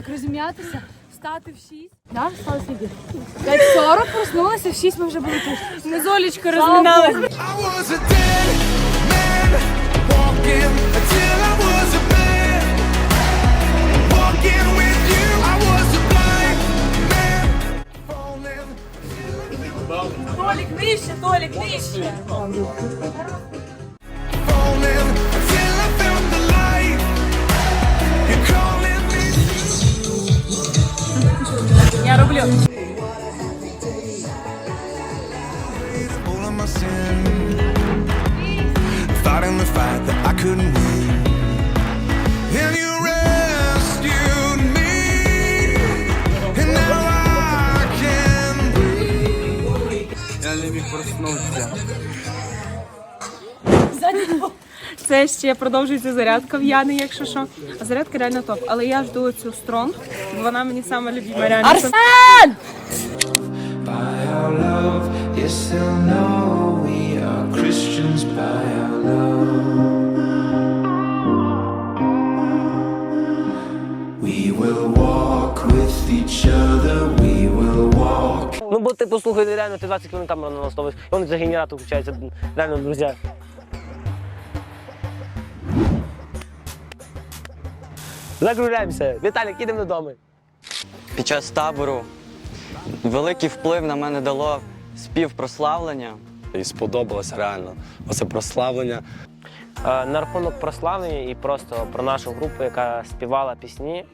так розім'ятися, встати в 6. Да, встали скільки? 5.40, проснулася, в 6 ми вже були тут. Ми з розминали. Це ще продовжується зарядка в Яни, якщо що. А зарядка реально топ. Але я жду цю стронг, бо вона мені саме любима реально. Арсен! by our love. Yes, they'll know we are Christians by our love. We will walk with each other, we will walk. Ну, бо ти послухай, реально, ти 20 км там налаштовуєш, і вони за генератор включаються, реально, друзі. Закругляємося. Віталік, їдемо додому. Під час табору великий вплив на мене дало співпрославлення. І сподобалось реально. Оце прославлення. Е, На рахунок прославлення і просто про нашу групу, яка співала пісні.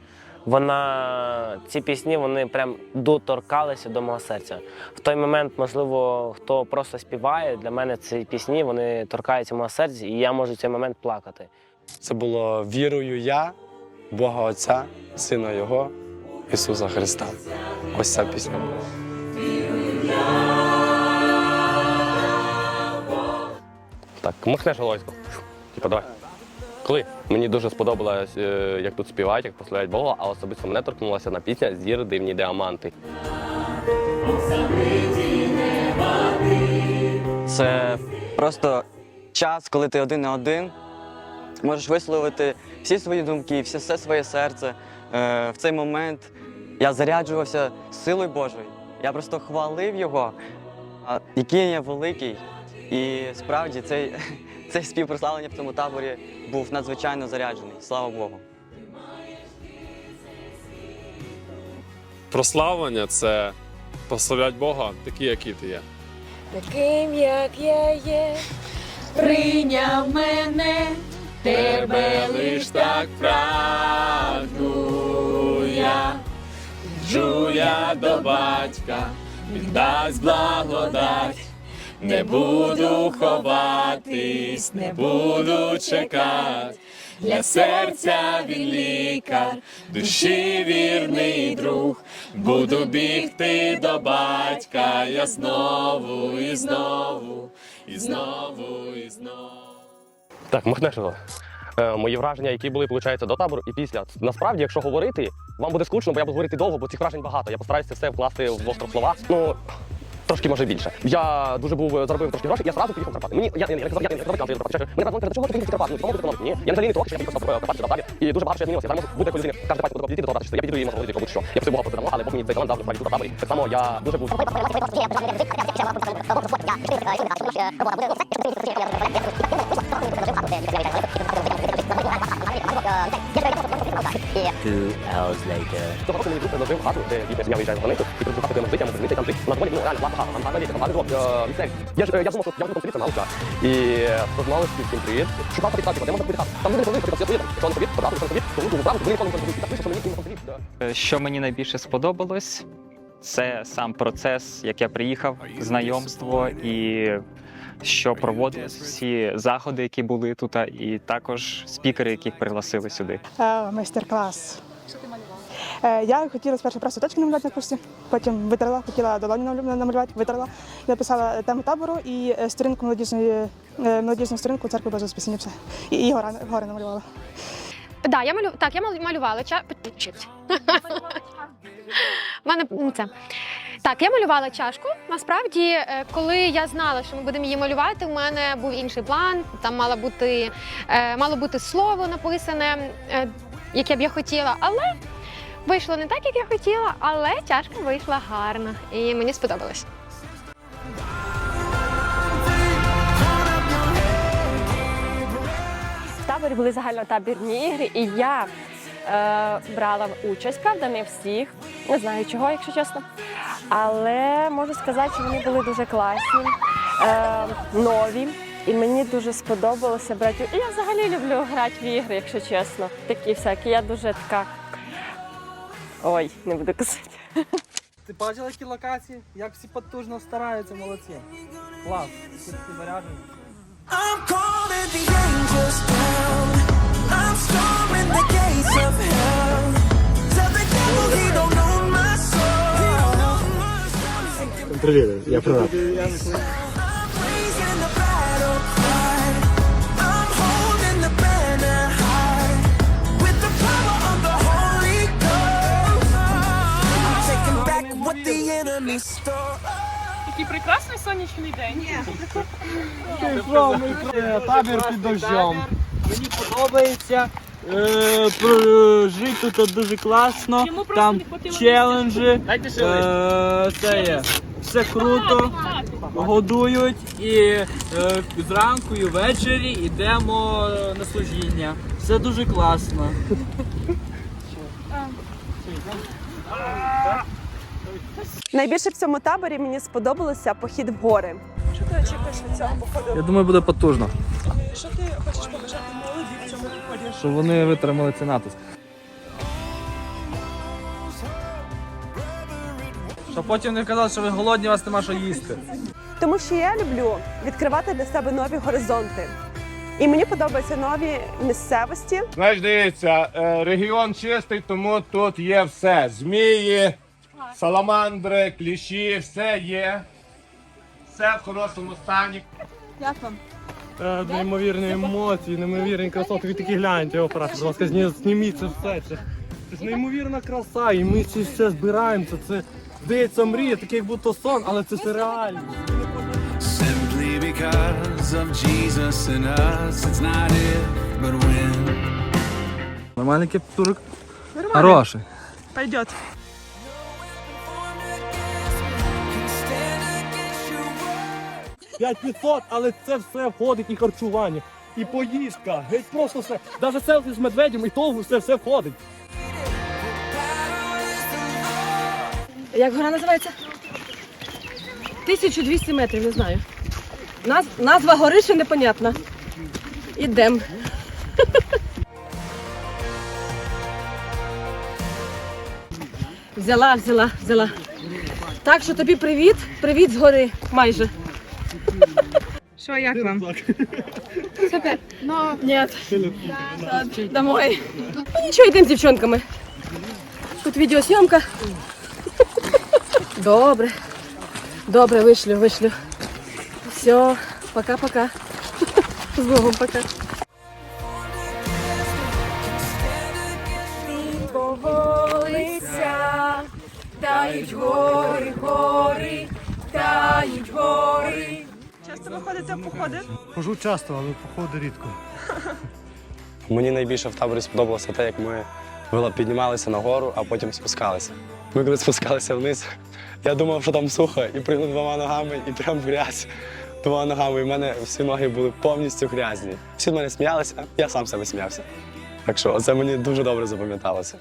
Вона ці пісні вони прям доторкалися до мого серця. В той момент, можливо, хто просто співає, для мене ці пісні вони торкаються мого серця, і я можу в цей момент плакати. Це було вірою я, Бога Отця, Сина Його, Ісуса Христа. Ось ця пісня. Так, махнеш головську. Типа, давай. Коли мені дуже сподобалось, е, як тут співають, як прославляють Бога, а особисто мене торкнулася на пісня Зір дивні діаманти. Це просто час, коли ти один на один, можеш висловити всі свої думки, всі- все своє серце. Е, В цей момент я заряджувався силою Божою. Я просто хвалив його, який я великий. І справді цей, цей співпрославлення в цьому таборі був надзвичайно заряджений. Слава Богу. Прославлення це прославлять Бога, такі, які ти є. Таким, як я є, прийняв мене, тебе лиш так прагну я. Джу я до батька, віддасть благодать. Не буду ховатись, не буду чекати. Для серця він лікар, душі вірний друг. Буду бігти до батька, я знову і знову, і знову, і знову. Так, його. Е, мої враження, які були, виходить, до табору і після. Насправді, якщо говорити, вам буде скучно, бо я буду говорити довго, бо цих вражень багато. Я постараюся все вкласти в остров слова. Ну, трошки може більше. Я дуже був заробив трошки грошей, я зразу поїхав Карпати. Мені я, я, я, я, я, я не я не казав, що мені чого ти поїхав в Карпати? Ну, чому ти економіки? Ні, я не жалію того, що я поїхав Карпати до Давід. І дуже багато що я змінився. Я зараз можу будь-яку людину, кожен батько буде до що я підійду і можу говорити будь-що. Я все Бога позидамо, але Бог мені цей талант дав в таборі. Так само я дуже був багато е, місцеві. Я ж я думав, що І познали. Що мені найбільше сподобалось, це сам процес, як я приїхав, знайомство і що проводились всі заходи, які були тут, і також спікери, яких пригласили сюди. Е, майстер-клас. Е, Я хотіла спершу просто точки намалювати на курсі, потім витерла, хотіла долоні намалювати, витерла. Написала тему табору і е, сторінку молодіжної, е, молодіжну сторінку церкви Божого Спасіння. Все. І, гори намалювала. Да, я малю... Так, я малювала ча... Мене це. Так, я малювала чашку. Насправді, е, коли я знала, що ми будемо її малювати, у мене був інший план. Там мало бути, е, мало бути слово написане, е, яке б я хотіла, але вийшло не так, як я хотіла, але чашка вийшла гарна і мені сподобалось. В таборі були загальнотабірні ігри, і я брала участь, правда, не всіх. Не знаю чого, якщо чесно. Але можу сказати, що вони були дуже класні, е, нові. І мені дуже сподобалося брати. І я взагалі люблю грати в ігри, якщо чесно. Такі всякі. Я дуже така. Ой, не буду казати. Ти бачила які локації? Як всі потужно стараються, молодці. Клас, всі заряджені. I'm calling the angels down. I'm storming the gates of hell. Tell the devil he don't own my soul. He don't own my soul. Контролюю, я прораб. I'm raising the battle cry. I'm holding the banner high. With the power of the Holy Ghost. I'm taking back what the enemy stole. Який прекрасний сонячний день. Табір під дощом. Мені подобається. Е, про- жити тут дуже класно. Там челенджі. Е, це є. Все круто. Годують і е, зранку і ввечері йдемо на служіння. Все дуже класно. Найбільше в цьому таборі мені сподобалося похід в гори. Що ти очікуєш від цього походу? Я думаю, буде потужно. Що ти хочеш Щоб вони витримали цей натиск. Щоб потім не казали, що ви голодні, у вас нема що їсти. Тому що я люблю відкривати для себе нові горизонти. І мені подобаються нові місцевості. Знаєш, дивіться, е, регіон чистий, тому тут є все. Змії, саламандри, кліщі, все є. Все в хорошому стані. Як вам? Е, Неймовірні емоції, неймовірні красоти. Ви такі гляньте, його прошу, будь ласка, зніміть це все. Це, це ж неймовірна краса, і ми це все збираємося. Це здається мрія, таке як будто сон, але це все реально. Simply because of Jesus in us, it's not if, but when. Нормальний кептурик? Хороший. Пойдет. П'ять 500, але це все входить і харчування, і поїздка, геть просто все. Навіть селфі з медведем і того все, все входить. Як гора називається? 1200 метрів, не знаю. Наз... Назва гори ще непонятна. Ідем. Взяла, взяла, взяла. Так що тобі привіт, привіт з гори майже. Що, як вам? Супер. Ну, Ні. Домой. Ну нічого, йдемо з дівчонками. Тут відеосйомка. Добре. Добре, вишлю, вишлю. Все, пока-пока. З Богом пока. поволиться, тають гори, гори, та сяють гори. Часто виходите в походи? Хожу часто, але походи рідко. Мені найбільше в таборі сподобалося те, як ми вила- піднімалися на гору, а потім спускалися. Ми коли спускалися вниз, я думав, що там сухо, і пригнув двома ногами, і прям в грязь двома ногами. І в мене всі ноги були повністю грязні. Всі з мене сміялися, я сам себе сміявся. Так що це мені дуже добре запам'яталося.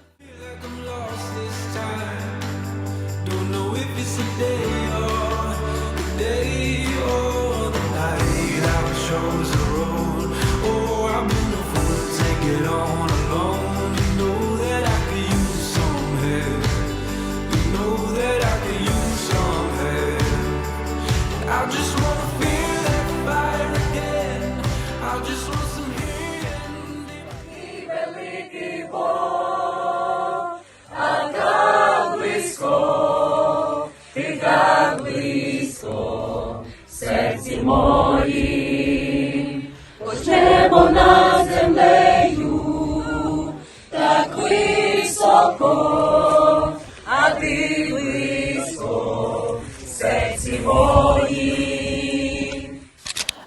Don't know if it's a day or the day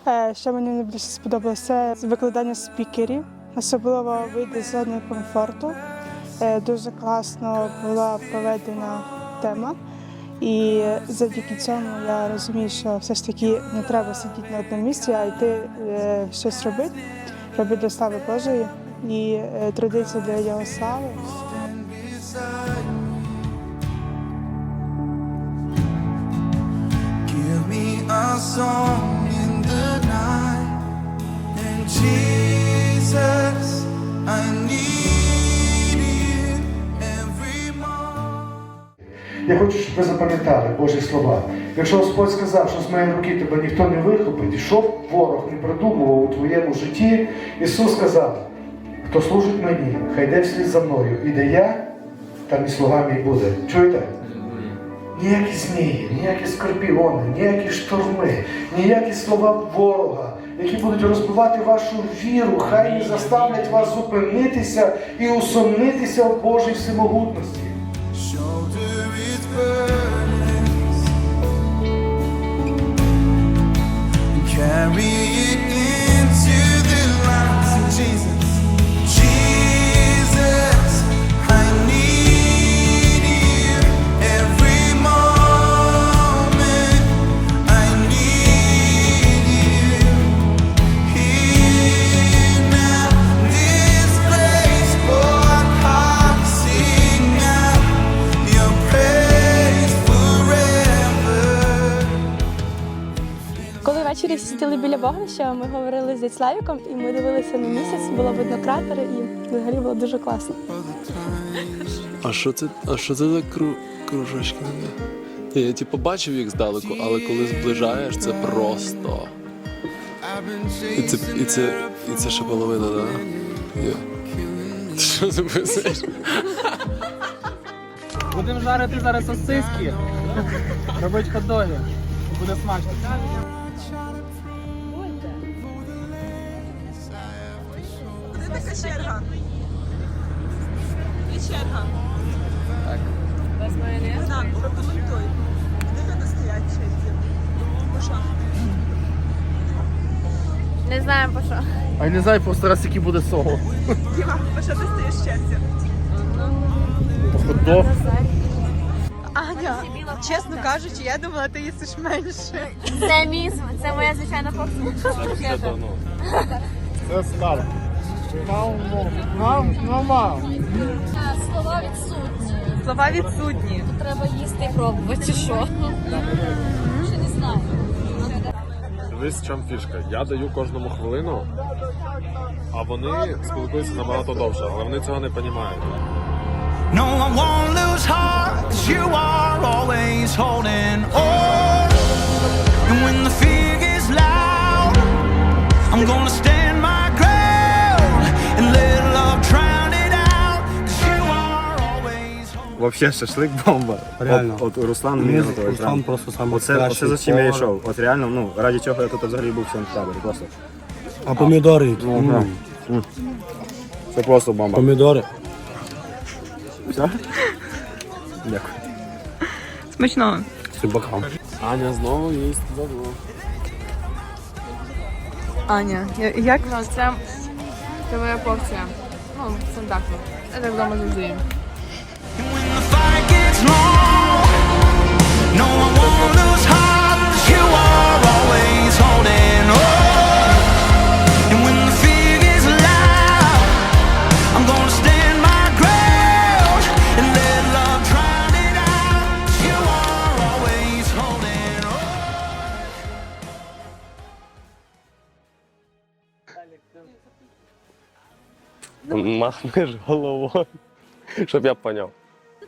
Е, Що мені найбільше сподобалося, викладання спікерів, особливо вийти з зони комфорту. Е, Дуже класно була проведена тема. І завдяки цьому я розумію, що все ж таки не треба сидіти на одному місці, а йти е, щось робити, робити для слави Божої і е, трудитися для його слави. Jesus, I need Я хочу, щоб ви запам'ятали Божі слова. Якщо Господь сказав, що з моєї руки тебе ніхто не вихопить, що б ворог не придумував у твоєму житті, Ісус сказав, хто служить мені, хай йде вслід за мною, і де я, там і слуга мій буде. Чуєте? Ніякі змії, ніякі скорпіони, ніякі шторми, ніякі слова ворога, які будуть розбивати вашу віру, хай не заставлять вас зупинитися і усомнитися в Божій всемогутності. burden. Carry it. Вогнища, ми говорили з дядь Славіком, і ми дивилися на місяць, було видно кратери, і взагалі було дуже класно. А що це, а що це за кру, кружочки? Я типу бачив їх здалеку, але коли зближаєш, це просто. І це, і це, і це ще половина, так? Да? Що записуєш? Будемо жарити зараз сосиски. Робити хот-доги. Буде смачно. Черга? І черга. Так. Так, прокоментуй. Куди люди стоять в черзі? По що? Не знаємо по що. А я не знаю просто раз, який буде соло. Діма, по що ти стоїш в черзі? Хот-дог. Аня, чесно кажучи, я думала, ти їсиш менше. Це мій, це моя звичайна порція. Це стало. Слова відсутні. Слова відсутні. Треба їсти і пробувати, чи що? Ще не знаю. Дивись, в чому фішка. Я даю кожному хвилину, а вони спілкуються набагато довше, але вони цього не розуміють. No, I won't lose heart, 'cause you are always holding on. And when the fear gets loud, I'm gonna stand Вообще шашлик бомба. Реально. От, от Руслан мені готовий. Руслан прям. просто саме Оце, оце за чим я йшов. От реально, ну, раді чого я тут взагалі був в цьому таборі. Просто. А помідори? які? Ну, М. прям. М. Це просто бомба. Помідори. Все? Дякую. Смачного. З бокам. Аня знову їсть бабло. Аня, як? Ну, це, це моя порція. Ну, стандартно. Я так вдома завжди їм. Махнеш головою, щоб я поняв.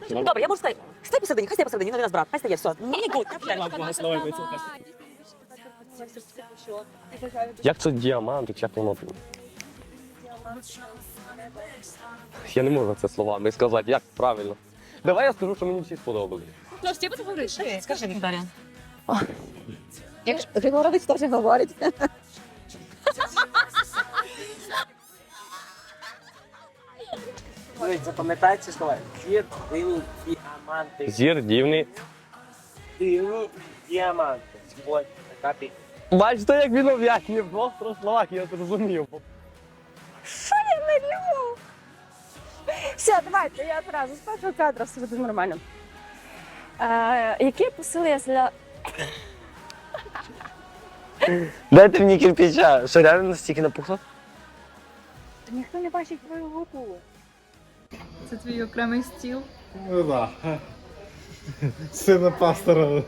Добре, я можу сказати. Стай посередині, хай стає посередині, він нас брат, хай стає, все. Ні, гуд, Як це діамант, як воно? Я не можу це словами сказати, як правильно. Давай я скажу, що мені всі сподобались. Ну, що ти говориш? Скажи, Вікторія. Якщо Григорович теж говорить. Запам'ятайте слова. Зір, дивні, діаманти. Зір дивний. Дивні, діаманти. Ось така пі- Бачите, як він об'яснює в двох трьох словах, я зрозумів. Що я малюю? Все, давайте, я одразу з першого кадра все буде нормально. Е, які посили я для. Дайте мені кирпича. Що реально настільки напухло? Ніхто не бачить твою руку. Це твій окремий стіл. Ну так. Сина пастора